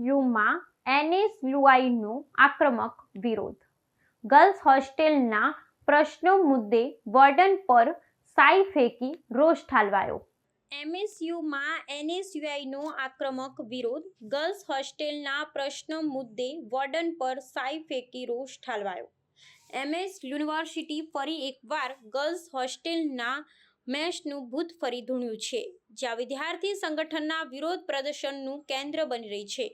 એનએસયુમાં એનએસયુઆઈનો આક્રમક વિરોધ. ગર્લ્સ હોસ્ટેલના પ્રશ્નો મુદ્દે વર્ડન પર સાઈ ફેંકી રોષ ઠાલવાયો. એમએસયુમાં એનએસયુઆઈનો આક્રમક વિરોધ, ગર્લ્સ હોસ્ટેલના પ્રશ્નો મુદ્દે વર્ડન પર સાઈ ફેંકી રોષ ઠાલવાયો. એમએસ યુનિવર્સિટી ફરી એકવાર ગર્લ્સ હોસ્ટેલના મેશનું ભૂત ફરી ધૂણ્યું છે, જ્યાં વિદ્યાર્થી સંગઠનના વિરોધ પ્રદર્શનનું કેન્દ્ર બની રહી છે.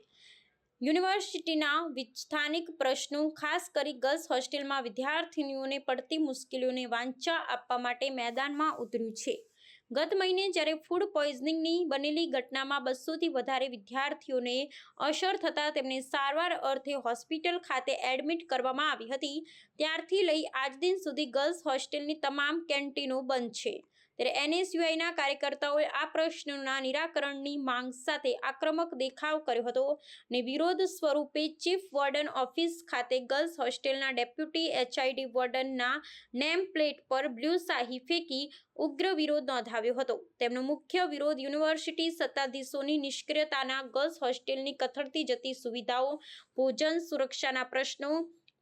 યુનિવર્સિટીના સ્થાનિક પ્રશ્નો, ખાસ કરી ગર્લ્સ હોસ્ટેલમાં વિદ્યાર્થીનીઓને પડતી મુશ્કેલીઓને વાંચા આપવા માટે મેદાનમાં ઉતર્યું છે. ગત મહિને જ્યારે ફૂડ પોઈઝનિંગની બનેલી ઘટનામાં બસોથી વધારે વિદ્યાર્થીઓને અસર થતાં તેમને સારવાર અર્થે હોસ્પિટલ ખાતે એડમિટ કરવામાં આવી હતી, ત્યારથી લઈ આજ દિન સુધી ગર્લ્સ હોસ્ટેલની તમામ કેન્ટીનો બંધ છે. ત્યારે એનએસયુઆઈના કાર્યકર્તાઓએ આ પ્રશ્નના નિરાકરણની માંગ સાથે આક્રમક દેખાવ કર્યો હતો ને વિરોધ સ્વરૂપે ચીફ વોર્ડન ઓફિસ ખાતે ગર્લ્સ હોસ્ટેલના ડેપ્યુટી એચઆઈડી વોર્ડનના નેમ પ્લેટ પર બ્લુ શાહી ફેંકી ઉગ્ર વિરોધ નોંધાવ્યો હતો. તેમનો મુખ્ય વિરોધ યુનિવર્સિટી સત્તાધીશોની નિષ્ક્રિયતાના ગર્લ્સ હોસ્ટેલની કથળતી જતી સુવિધાઓ, ભોજન સુરક્ષાના પ્રશ્નો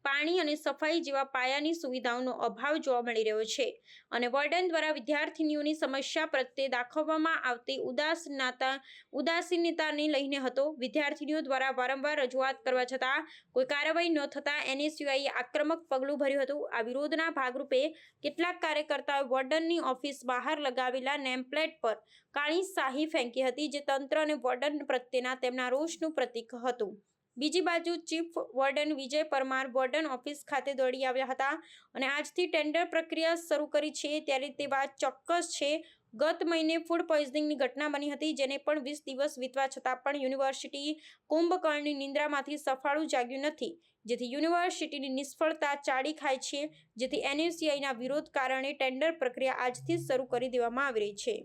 પાણી અને સફાઈ જેવા પાયાની સુવિધાઓનો અભાવ જોવા મળી રહ્યો છે. અને વોર્ડન દ્વારા વિદ્યાર્થીનીઓની સમસ્યા પ્રત્યે દાખવવામાં આવતી ઉદાસીનતા, ઉદાસીનતાને લઈને હતો. વિદ્યાર્થીનીઓ દ્વારા વારંવાર રજૂઆત કરવા છતાં કોઈ કાર્યવાહી ન થતાં એનએસયુઆઈએ આક્રમક પગલું ભર્યું હતું. આ વિરોધના ભાગરૂપે કેટલાક કાર્યકર્તાઓએ વોર્ડનની ઓફિસ બહાર લગાવેલા નેમપ્લેટ પર કાળી શાહી ફેંકી હતી, જે તંત્ર અને વોર્ડન પ્રત્યેના તેમના રોષનું પ્રતીક હતું. બીજી બાજુ chief warden Vijay Parmar warden office ખાતે દોડી આવ્યા હતા અને આજથી ટેન્ડર પ્રક્રિયા શરૂ કરી છે. ત્યારે તે વાત ચોક્કસ છે. ગત મહિને ફૂડ પોઈઝનિંગની ઘટના બની હતી, જેને પણ વીસ દિવસ વીતવા છતાં પણ યુનિવર્સિટી કુંભકર્ણની નિંદ્રામાંથી સફાળું જાગ્યું નથી, જેથી યુનિવર્સિટીની નિષ્ફળતા ચાડી ખાય છે, જેથી એનયુસીઆઈના વિરોધ કારણે ટેન્ડર પ્રક્રિયા આજથી શરૂ કરી દેવામાં આવી રહી છે.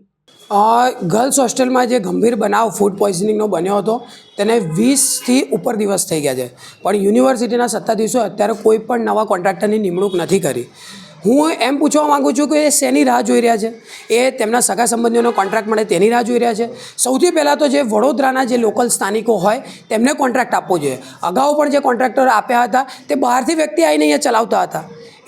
ગર્લ્સ હોસ્ટેલમાં જે ગંભીર બનાવ ફૂડ પોઈઝનિંગનો બન્યો હતો, તેને વીસથી ઉપર દિવસ થઈ ગયા છે. પણ યુનિવર્સિટીના સત્તાધીશો અત્યારે કોઈ પણ નવા કોન્ટ્રાક્ટરની નિમણૂક નથી કરી. હું એમ પૂછવા માગું છું કે એ શેની રાહ જોઈ રહ્યા છે? એ તેમના સગા સંબંધીઓનો કોન્ટ્રાક્ટ મળે, તેની રાહ જોઈ રહ્યા છે? સૌથી પહેલાં તો જે વડોદરાના જે લોકલ સ્થાનિકો હોય, તેમને કોન્ટ્રાક્ટ આપવો જોઈએ. અગાઉ પણ જે કોન્ટ્રાક્ટર આપ્યા હતા, તે બહારથી વ્યક્તિ આવીને અહીંયા ચલાવતા હતા.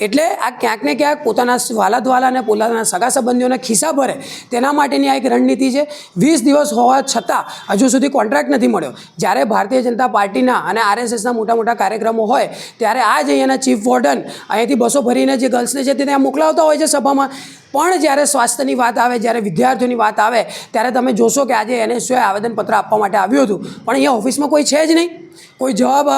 એટલે આ ક્યાંક ને ક્યાંક પોતાના વાલાદવાલા અને પોતાના સગા સંબંધીઓને ખિસ્સા ભરે. તેના માટેની આ એક રણનીતિ છે. વીસ દિવસ હોવા છતાં હજુ સુધી કોન્ટ્રાક્ટ નથી મળ્યો. જ્યારે ભારતીય જનતા પાર્ટીના અને આરએસએસના મોટા મોટા કાર્યક્રમો હોય, ત્યારે આ જ અહીંયાના ચીફ વોર્ડન અહીંયાથી બસો ભરીને જે ગર્લ્સને છે તે ત્યાં મોકલાવતા હોય છે સભામાં. પણ જ્યારે સ્વાસ્થ્યની વાત આવે, જ્યારે વિદ્યાર્થીઓની વાત આવે, ત્યારે તમે જોશો કે આજે એનએસયુએ આવેદનપત્ર આપવા માટે આવ્યું હતું. પણ અહીંયા ઓફિસમાં કોઈ છે જ નહીં. કોઈ જવાબ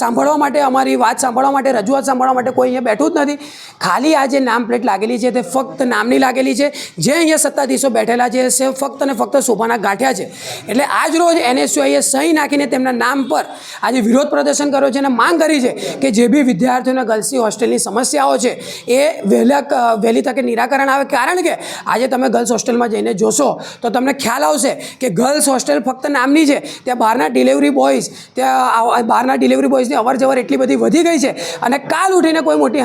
સાંભળવા માટે, અમારી વાત સાંભળવા માટે, રજૂઆત સાંભળવા માટે કોઈ અહીંયા બેઠું જ નથી. ખાલી આ જે નામ પ્લેટ લાગેલી છે, તે ફક્ત નામની લાગેલી છે. જે અહીંયા સત્તાધીશો બેઠેલા છે તે ફક્ત ને ફક્ત શોભાના ગાંઠ્યા છે. એટલે આજ રોજ એનએસયુઆઈએ સહી નાખીને તેમના નામ પર આજે વિરોધ પ્રદર્શન કર્યો છે અને માંગ કરી છે કે જે બી વિદ્યાર્થીઓના ગર્લ્સની હોસ્ટેલની સમસ્યાઓ છે, એ વહેલા વહેલી તકે નિરાકરણ આવે. કારણ કે આજે તમે ગર્લ્સ હોસ્ટેલમાં જઈને જોશો, તો તમને ખ્યાલ આવશે કે ગર્લ્સ હોસ્ટેલ ફક્ત નામની છે, ત્યાં બહારના ડિલિવરી બોયઝ ત્યાં બહારના ડિલિવરી બોયઝની અવર જવર એટલી બધી વધી ગઈ છે અને કાલ ઉઠીને કોઈ મોટી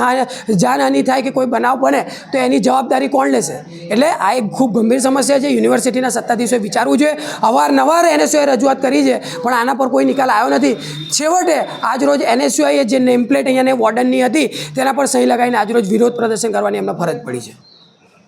જાનહાનિ થાય કે કોઈ બનાવ બને, તો એની જવાબદારી કોણ લેશે? એટલે આ એક ખૂબ ગંભીર સમસ્યા છે. યુનિવર્સિટીના સત્તાધીશોએ વિચારવું જોઈએ. અવારનવાર એનએસયુઆઈ રજૂઆત કરી છે, પણ આના પર કોઈ નિકાલ આવ્યો નથી. છેવટે આજરોજ એનએસયુઆઈએ જે નેમપ્લેટ અહીંયા વોર્ડનની હતી, તેના પર સહી લગાવીને આજરોજ વિરોધ પ્રદર્શન કરવાની એમને ફરજ પડી છે.